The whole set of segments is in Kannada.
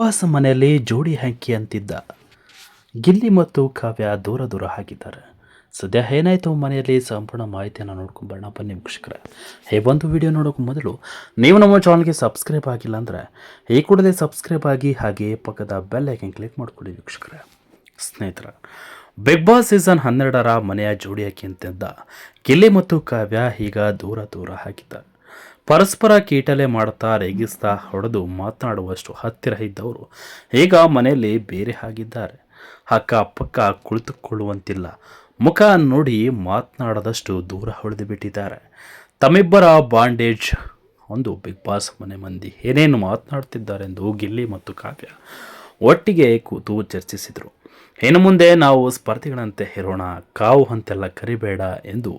ವಾಸ ಮನೆಯಲ್ಲಿ ಜೋಡಿ ಹಂಕಿ ಅಂತಿದ್ದ. ಗಿಲ್ಲಿ ಮತ್ತು ಕಾವ್ಯ ದೂರ ದೂರ ಹಾಕಿದ್ದಾರೆ ಸದ್ಯ ಏನಾಯಿತು ಮನೆಯಲ್ಲಿ ಸಂಪೂರ್ಣ ಮಾಹಿತಿಯನ್ನು ನೋಡ್ಕೊಂಬರೋಣ ಬನ್ನಿ ವೀಕ್ಷಕರೇ. ಹೇ ಒಂದು ವಿಡಿಯೋ ನೋಡೋಕ್ಕೂ ಮೊದಲು ನೀವು ನಮ್ಮ ಚಾನಲ್ಗೆ ಸಬ್ಸ್ಕ್ರೈಬ್ ಆಗಿಲ್ಲ ಅಂದರೆ ಈ ಕೂಡಲೇ ಸಬ್ಸ್ಕ್ರೈಬ್ ಆಗಿ ಹಾಗೆ ಪಕ್ಕದ ಬೆಲ್ ಐಕನ್ ಕ್ಲಿಕ್ ಮಾಡ್ಕೊಳ್ಳಿ ವೀಕ್ಷಕರೇ. ಸ್ನೇಹಿತರ, ಬಿಗ್ ಬಾಸ್ ಸೀಸನ್ ಹನ್ನೆರಡರ ಮನೆಯ ಜೋಡಿಯಕ್ಕೆ ಅಂತಿದ್ದ. ಗಿಲ್ಲಿ ಮತ್ತು ಕಾವ್ಯ ಈಗ ದೂರ ದೂರ ಆಗಿದ್ದಾರೆ ಪರಸ್ಪರ ಕೀಟಲೆ ಮಾಡುತ್ತಾ ರೇಗಿಸ್ತಾ ಹೊಡೆದು ಮಾತನಾಡುವಷ್ಟು ಹತ್ತಿರ ಇದ್ದವರು ಈಗ ಮನೆಯಲ್ಲಿ ಬೇರೆ ಆಗಿದ್ದಾರೆ ಅಕ್ಕ ಪಕ್ಕ ಕುಳಿತುಕೊಳ್ಳುವಂತಿಲ್ಲ. ಮುಖ ನೋಡಿ ಮಾತನಾಡದಷ್ಟು ದೂರ ಹೊಡೆದು ಬಿಟ್ಟಿದ್ದಾರೆ. ತಮ್ಮಿಬ್ಬರ ಬಾಂಡೇಜ್. ಒಂದು ಬಿಗ್ ಬಾಸ್ ಮನೆ ಮಂದಿ ಏನೇನು ಮಾತನಾಡ್ತಿದ್ದಾರೆಂದು ಗಿಲ್ಲಿ ಮತ್ತು ಕಾವ್ಯ ಒಟ್ಟಿಗೆ ಕೂತು ಚರ್ಚಿಸಿದರು. ಇನ್ನು ಮುಂದೆ ನಾವು ಸ್ಪರ್ಧಿಗಳಂತೆ ಇರೋಣ ಕಾವು ಅಂತೆಲ್ಲ ಕರಿಬೇಡ ಎಂದು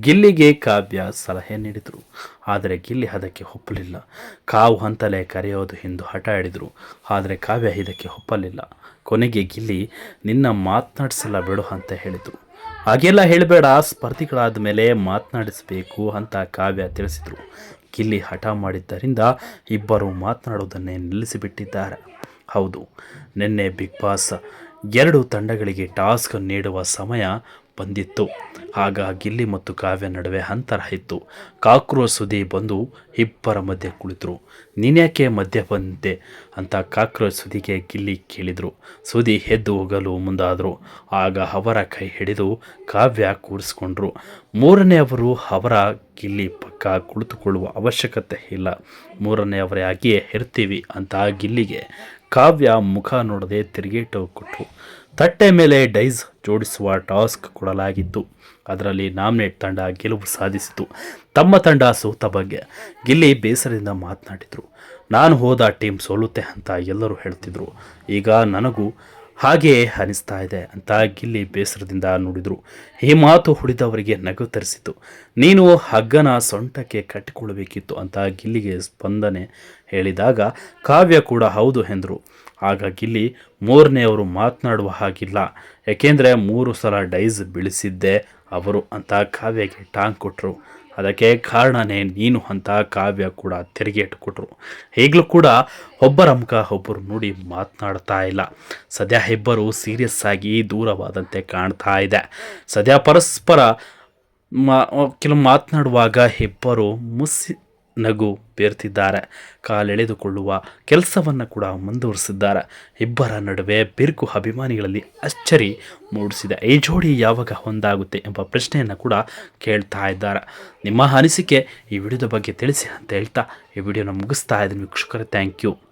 ಗಿಲ್ಲಿಗೆ ಕಾವ್ಯ ಸಲಹೆ ನೀಡಿದರು. ಆದರೆ ಗಿಲ್ಲಿ ಅದಕ್ಕೆ ಒಪ್ಪಲಿಲ್ಲ. ಕಾವು ಅಂತಲೇ ಕರೆಯೋದು ಎಂದು ಹಠ ಹಿಡಿದರು ಆದರೆ ಕಾವ್ಯ ಇದಕ್ಕೆ ಒಪ್ಪಲಿಲ್ಲ. ಕೊನೆಗೆ ಗಿಲ್ಲಿ, ನಿನ್ನ ಮಾತನಾಡಿಸಲ್ಲ ಬಿಡು ಅಂತ ಹೇಳಿದರು. ಹಾಗೆಲ್ಲ ಹೇಳಬೇಡ, ಸ್ಪರ್ಧಿಗಳಾದ ಮೇಲೆ ಮಾತನಾಡಿಸಬೇಕು ಅಂತ ಕಾವ್ಯ ತಿಳಿಸಿದರು. ಗಿಲ್ಲಿ ಹಠ ಮಾಡಿದ್ದರಿಂದ ಇಬ್ಬರು ಮಾತನಾಡುವುದನ್ನೇ ನಿಲ್ಲಿಸಿಬಿಟ್ಟಿದ್ದಾರೆ. ಹೌದು, ನಿನ್ನೆ ಬಿಗ್ ಬಾಸ್ ಎರಡು ತಂಡಗಳಿಗೆ ಟಾಸ್ಕ್ ನೀಡುವ ಸಮಯ ಬಂದಿತ್ತು. ಆಗ ಗಿಲ್ಲಿ ಮತ್ತು ಕಾವ್ಯ ನಡುವೆ ಅಂತರ ಇತ್ತು. ಕಾಕ್ರೋಚ್ ಸುದಿ ಬಂದು ಇಬ್ಬರ ಮಧ್ಯೆ ಕುಳಿತರು. ನೀನ್ಯಾಕೆ ಮಧ್ಯೆ ಬಂದಿದ್ದೆ ಅಂತ ಕಾಕ್ರೋ ಸುದಿಗೆ ಗಿಲ್ಲಿ ಕೇಳಿದರು. ಸುದಿ ಎದ್ದು ಹೋಗಲು ಮುಂದಾದರು. ಆಗ ಅವರ ಕೈ ಹಿಡಿದು ಕಾವ್ಯ ಕೂರಿಸ್ಕೊಂಡ್ರು. ಮೂರನೆಯವರು ಅವರ ಗಿಲ್ಲಿ ಪಕ್ಕ ಕುಳಿತುಕೊಳ್ಳುವ ಅವಶ್ಯಕತೆ ಇಲ್ಲ. ಮೂರನೆಯವರೇ ಆಗಿಯೇ ಇರ್ತೀವಿ ಅಂತ ಗಿಲ್ಲಿಗೆ ಕಾವ್ಯ ಮುಖ ನೋಡದೆ ತಿರುಗೇಟು ಕೊಟ್ಟರು ತಟ್ಟೆ ಮೇಲೆ ಡೈಸ್ ಜೋಡಿಸುವ ಟಾಸ್ಕ್ ಕೊಡಲಾಗಿತ್ತು. ಅದರಲ್ಲಿ ನಾಮಿನೇಟ್ ತಂಡ ಗೆಲುವು ಸಾಧಿಸಿತು. ತಮ್ಮ ತಂಡ ಸೋತ ಬಗ್ಗೆ ಗಿಲ್ಲಿ ಬೇಸರದಿಂದ ಮಾತನಾಡಿದರು. ನಾನು ಹೋದ ಟೀಮ್ ಸೋಲುತ್ತೆ ಅಂತ ಎಲ್ಲರೂ ಹೇಳ್ತಿದ್ರು. ಈಗ ನನಗೂ ಹಾಗೆಯೇ ಅನಿಸ್ತಾ ಇದೆ ಅಂತ ಗಿಲ್ಲಿ ಬೇಸರದಿಂದ ನುಡಿದರು. ಈ ಮಾತು ಹುಡಿದವರಿಗೆ ನಗು ತರಿಸಿತು. ನೀನು ಹಗ್ಗನ ಸೊಂಟಕ್ಕೆ ಕಟ್ಟಿಕೊಳ್ಳಬೇಕಿತ್ತು ಅಂತ ಗಿಲ್ಲಿಗೆ ಸ್ಪಂದನೆ ಹೇಳಿದಾಗ ಕಾವ್ಯ ಕೂಡ ಹೌದು ಎಂದರು. ಆಗ ಗಿಲ್ಲಿ ಮೂರನೆಯವರು ಮಾತನಾಡುವ ಹಾಗಿಲ್ಲ. ಯಾಕೆಂದರೆ ಮೂರು ಸಲ ಡೈಸ್ ಬೀಳಿಸಿದ್ದೆ ಅವರು ಅಂತ ಕಾವ್ಯಕ್ಕೆ ಟಾಂಗ್ ಕೊಟ್ಟರು ಅದಕ್ಕೆ ಕಾರಣನೇ ನೀನು ಅಂತ ಕಾವ್ಯ ಕೂಡ ತೆರಿಗೆ ಕೊಟ್ಟರು ಈಗಲೂ ಕೂಡ ಒಬ್ಬರ ಮುಖ ಒಬ್ಬರು ನೋಡಿ ಮಾತನಾಡ್ತಾ ಇಲ್ಲ. ಸದ್ಯ ಇಬ್ಬರು ಸೀರಿಯಸ್ ಆಗಿ ದೂರವಾದಂತೆ ಕಾಣ್ತಾ ಇದೆ. ಸದ್ಯ ಪರಸ್ಪರ ಮಾ ಕೆಲವು ಮಾತನಾಡುವಾಗ ಇಬ್ಬರು ಮುಸಿ ನಗು ಬೇರ್ತಿದ್ದಾರೆ. ಕಾಲೆಳೆದುಕೊಳ್ಳುವ ಕೆಲಸವನ್ನು ಕೂಡ ಮುಂದುವರಿಸಿದ್ದಾರೆ. ಇಬ್ಬರ ನಡುವೆ ಬಿರುಕು ಅಭಿಮಾನಿಗಳಲ್ಲಿ ಅಚ್ಚರಿ ಮೂಡಿಸಿದೆ. ಈ ಜೋಡಿ ಯಾವಾಗ ಹೊಂದಾಗುತ್ತೆ ಎಂಬ ಪ್ರಶ್ನೆಯನ್ನು ಕೂಡ ಕೇಳ್ತಾ ಇದ್ದಾರೆ. ನಿಮ್ಮ ಅನಿಸಿಕೆ ಈ ವಿಡಿಯೋದ ಬಗ್ಗೆ ತಿಳಿಸಿ ಅಂತ ಹೇಳ್ತಾ ಈ ವಿಡಿಯೋನ ಮುಗಿಸ್ತಾ ಇದ್ದೀನಿ. ವೀಕ್ಷಕರೇ ಥ್ಯಾಂಕ್ ಯು